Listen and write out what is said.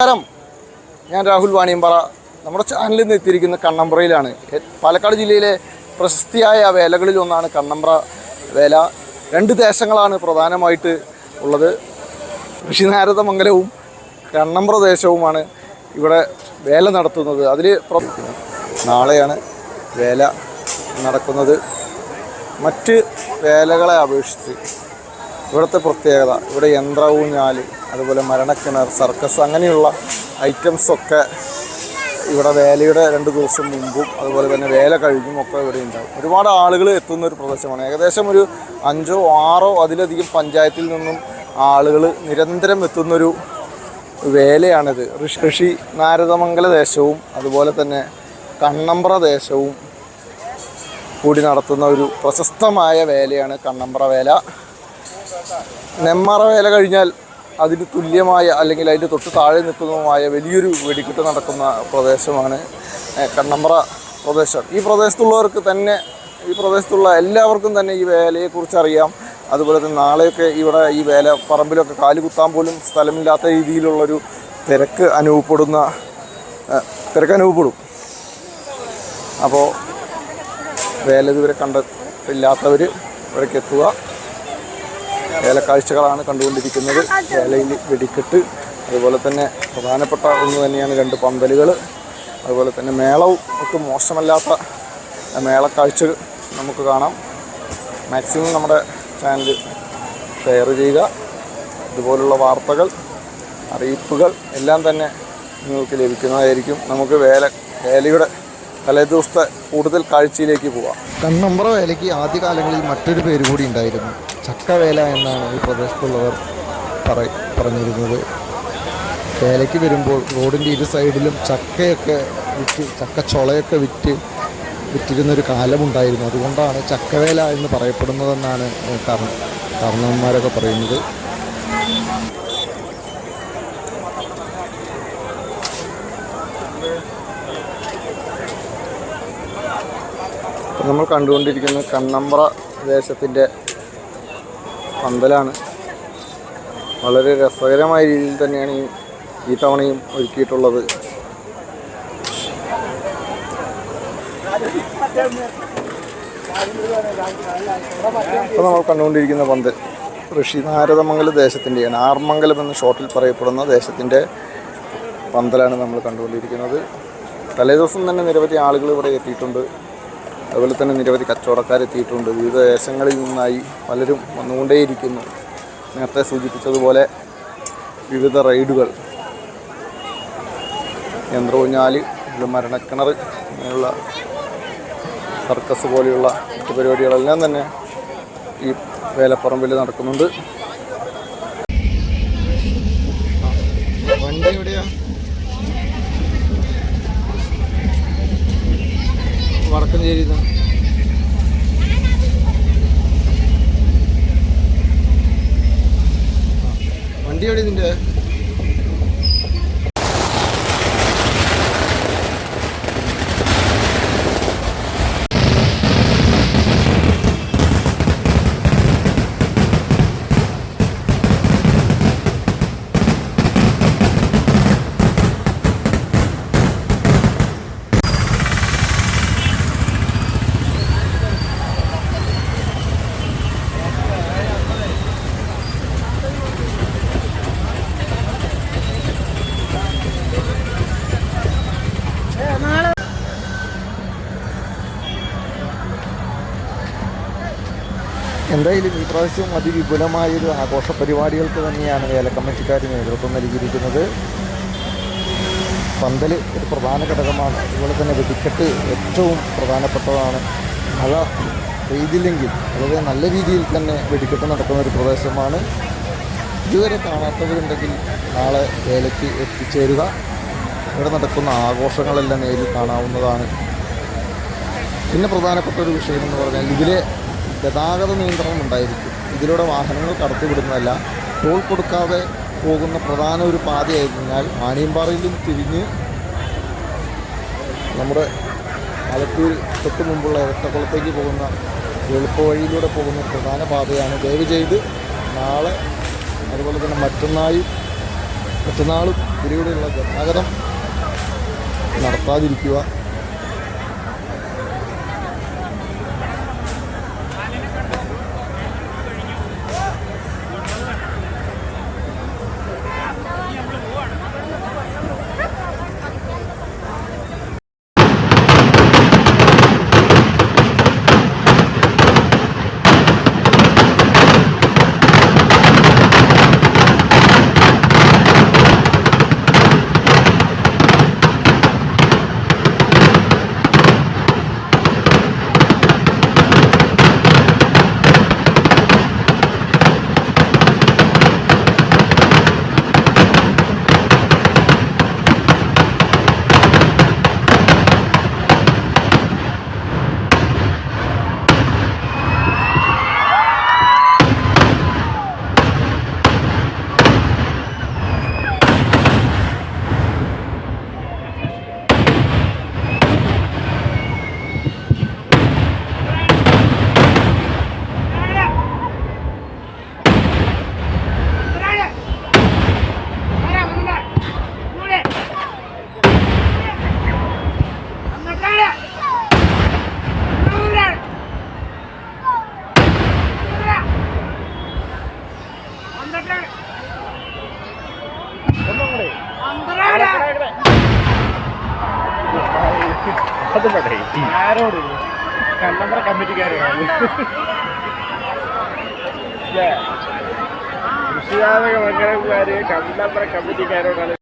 നമസ്കാരം. ഞാൻ രാഹുൽ വാണിയമ്പറ. നമ്മുടെ ചാനലിൽ നിന്ന് എത്തിയിരിക്കുന്ന കണ്ണമ്പ്രയിലാണ്. പാലക്കാട് ജില്ലയിലെ പ്രശസ്തിയായ വേലകളിൽ ഒന്നാണ് കണ്ണമ്പ്ര വേല. രണ്ട് ദേശങ്ങളാണ് പ്രധാനമായിട്ട് ഉള്ളത്. ഋഷിനാരദമംഗലവും കണ്ണമ്പ്ര ദേശവുമാണ് ഇവിടെ വേല നടത്തുന്നത്. അതിൽ നാളെയാണ് വേല നടക്കുന്നത്. മറ്റ് വേലകളെ അപേക്ഷിച്ച് ഇവിടുത്തെ പ്രത്യേകത ഇവിടെ യന്ത്രഊഞ്ഞാൽ അതുപോലെ മരണക്കിണർ സർക്കസ് അങ്ങനെയുള്ള ഐറ്റംസൊക്കെ ഇവിടെ വേലയുടെ രണ്ട് ദിവസം മുമ്പും അതുപോലെ തന്നെ വേല കഴിഞ്ഞും ഒക്കെ ഇവിടെ ഉണ്ടാവും. ഒരുപാട് ആളുകൾ എത്തുന്ന ഒരു പ്രദേശമാണ്. ഏകദേശം ഒരു അഞ്ചോ ആറോ അതിലധികം പഞ്ചായത്തിൽ നിന്നും ആളുകൾ നിരന്തരം എത്തുന്നൊരു വേലയാണിത്. ഋഷി നാരദമംഗല ദേശവും അതുപോലെ തന്നെ കണ്ണമ്പ്ര ദേശവും കൂടി നടത്തുന്ന ഒരു പ്രശസ്തമായ വേലയാണ് കണ്ണമ്പ്ര വേല. നെമ്മറ വേല കഴിഞ്ഞാൽ അതിന് തുല്യമായ അല്ലെങ്കിൽ അതിന്റെ തൊട്ട് താഴെ നിൽക്കുന്നതുമായ വലിയൊരു വെടിക്കെട്ട് നടക്കുന്ന പ്രദേശമാണ് കണ്ണമ്പ്ര പ്രദേശം. ഈ പ്രദേശത്തുള്ളവർക്ക് തന്നെ ഈ പ്രദേശത്തുള്ള എല്ലാവർക്കും തന്നെ ഈ വേലയെക്കുറിച്ച് അറിയാം. അതുപോലെ തന്നെ നാളെയൊക്കെ ഇവിടെ ഈ വേല പറമ്പിലൊക്കെ കാൽ കുത്താൻ പോലും സ്ഥലമില്ലാത്ത രീതിയിലുള്ളൊരു തിരക്ക് അനുഭവപ്പെടുന്ന തിരക്ക് അനുഭവപ്പെടും. അപ്പോൾ വേല ഇതുവരെ കണ്ടിട്ടില്ലാത്തവർ ഇവിടേക്ക് എത്തുക. വേലക്കാഴ്ചകളാണ് കണ്ടുകൊണ്ടിരിക്കുന്നത്. ഏലയിൽ വെടിക്കെട്ട് അതുപോലെ തന്നെ പ്രധാനപ്പെട്ട ഒന്ന് തന്നെയാണ് രണ്ട് പന്തലുകൾ അതുപോലെ തന്നെ മേളവും ഒക്കെ മോശമല്ലാത്ത മേളക്കാഴ്ച നമുക്ക് കാണാം. മാക്സിമം നമ്മുടെ ചാനൽ ഷെയർ ചെയ്യുക. ഇതുപോലുള്ള വാർത്തകൾ അറിയിപ്പുകൾ എല്ലാം തന്നെ നിങ്ങൾക്ക് ലഭിക്കുന്നതായിരിക്കും. നമുക്ക് വേല വേലയുടെ തലേദിവസത്തെ കൂടുതൽ കാഴ്ചയിലേക്ക് പോവാം. കണ്ണമ്പ്ര വേലയ്ക്ക് ആദ്യകാലങ്ങളിൽ മറ്റൊരു പേര് കൂടി ഉണ്ടായിരുന്നു. ചക്കവേല എന്നാണ് ഈ പ്രദേശത്തുള്ളവർ പറ പറഞ്ഞിരുന്നത്. വേലയ്ക്ക് വരുമ്പോൾ റോഡിന്റെ ഇരു സൈഡിലും ചക്കയൊക്കെ വിറ്റ് ചക്കച്ചുളയൊക്കെ വിറ്റ് വിറ്റിരുന്നൊരു കാലമുണ്ടായിരുന്നു. അതുകൊണ്ടാണ് ചക്കവേല എന്ന് പറയപ്പെടുന്നതെന്നാണ് കാരണം പറയുന്നത്. നമ്മൾ കണ്ടുകൊണ്ടിരിക്കുന്നത് കണ്ണമ്പ്ര ദേശത്തിന്റെ പന്തലാണ്. വളരെ രസകരമായ രീതിയിൽ തന്നെയാണ് ഈ ഈ തവണയും ഒരുക്കിയിട്ടുള്ളത്. ഇപ്പോൾ നമ്മൾ കണ്ടുകൊണ്ടിരിക്കുന്ന പന്തൽ ഋഷി നാരദമംഗല ദേശത്തിന്റെയാണ്. ആർമംഗലം എന്ന ഷോർട്ടിൽ പറയപ്പെടുന്ന ദേശത്തിന്റെ പന്തലാണ് നമ്മൾ കണ്ടുകൊണ്ടിരിക്കുന്നത്. തലേദിവസം തന്നെ നിരവധി ആളുകൾ ഇവിടെ എത്തിയിട്ടുണ്ട്. അതുപോലെ തന്നെ നിരവധി കച്ചവടക്കാരെത്തിയിട്ടുണ്ട് വിവിധ ദേശങ്ങളിൽ നിന്നായി പലരും വന്നുകൊണ്ടേയിരിക്കുന്നു. നേരത്തെ സൂചിപ്പിച്ചതുപോലെ വിവിധ റൈഡുകൾ. യന്ത്രഊഞ്ഞാൽ ഇത് മരണക്കിണർ അങ്ങനെയുള്ള സർക്കസ് പോലെയുള്ള മറ്റു പരിപാടികളെല്ലാം തന്നെ ഈ വേലപ്പറമ്പിൽ നടക്കുന്നുണ്ട്. വണ്ടി എവിടെയാ വടക്കഞ്ചേരി വണ്ടി എവിടെ ഇതിന്റെ എന്തായാലും ഈ പ്രാവശ്യവും അതിവിപുലമായൊരു ആഘോഷ പരിപാടികൾക്ക് തന്നെയാണ് വേല കമ്മിറ്റിക്കാർ നേതൃത്വം നൽകിയിരിക്കുന്നത്. പന്തൽ ഒരു പ്രധാന ഘടകമാണ്. അതുപോലെ തന്നെ വെടിക്കെട്ട് ഏറ്റവും പ്രധാനപ്പെട്ടതാണ്. മഴ പെയ്തില്ലെങ്കിൽ വളരെ നല്ല രീതിയിൽ തന്നെ വെടിക്കെട്ട് നടക്കുന്ന ഒരു പ്രദേശമാണ്. ഇതുവരെ കാണാത്തവരുണ്ടെങ്കിൽ നാളെ വേലയ്ക്ക് എത്തിച്ചേരുക. ഇവിടെ നടക്കുന്ന ആഘോഷങ്ങളെല്ലാം നേരിൽ കാണാവുന്നതാണ്. പിന്നെ പ്രധാനപ്പെട്ട ഒരു വിഷയം എന്ന് പറഞ്ഞാൽ ഇതിലെ ഗതാഗത നിയന്ത്രണം ഉണ്ടായിരിക്കും. ഇതിലൂടെ വാഹനങ്ങൾ കടത്തിവിടുന്നതല്ല ടോൾ കൊടുക്കാതെ പോകുന്ന പ്രധാന ഒരു പാതയായിരുന്നാൽ മാണിയമ്പാറയിലും തിരിഞ്ഞ് നമ്മുടെ ആലത്തൂർ തൊട്ട് മുമ്പുള്ള ഇരട്ടക്കുളത്തേക്ക് പോകുന്ന എളുപ്പവഴിയിലൂടെ പോകുന്ന പ്രധാന പാതയാണ്. ദയവ് ചെയ്ത് നാളെ അതുപോലെ തന്നെ മറ്റന്നാളും മറ്റന്നാളും ഇതിലൂടെയുള്ള ഗതാഗതം നടത്താതിരിക്കുക. അത് പറയേ ആരോട്? കണ്ണമ്പ്ര കമ്മിറ്റിക്കാരാണ് കൃഷിയാതക മംഗലംകാര് കണ്ണമ്പ്ര കമ്മിറ്റിക്കാരോടാണ്